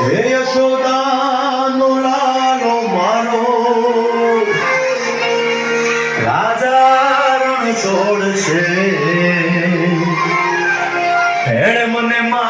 હે યશોદાનો લાલો મારો રાજા રણ છોડશે. હેડ મને મા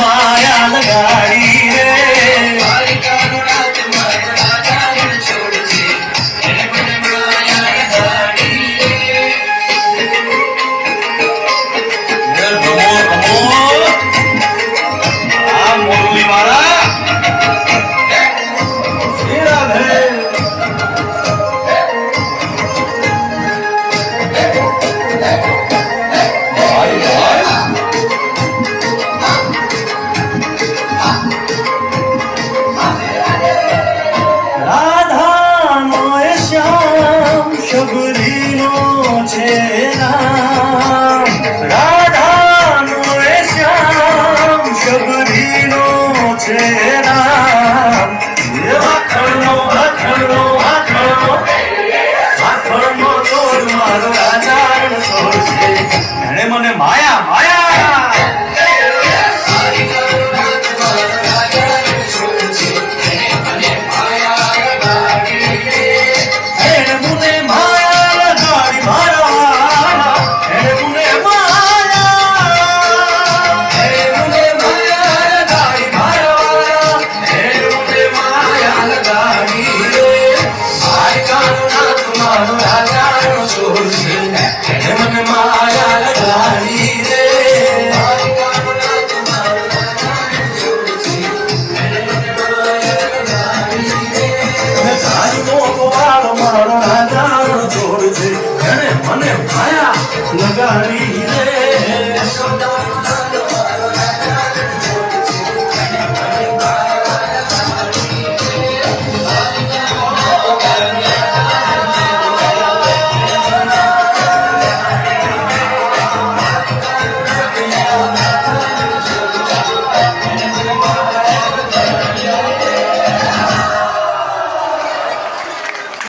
માયા લગાડી રે. yeah. લગાડી રે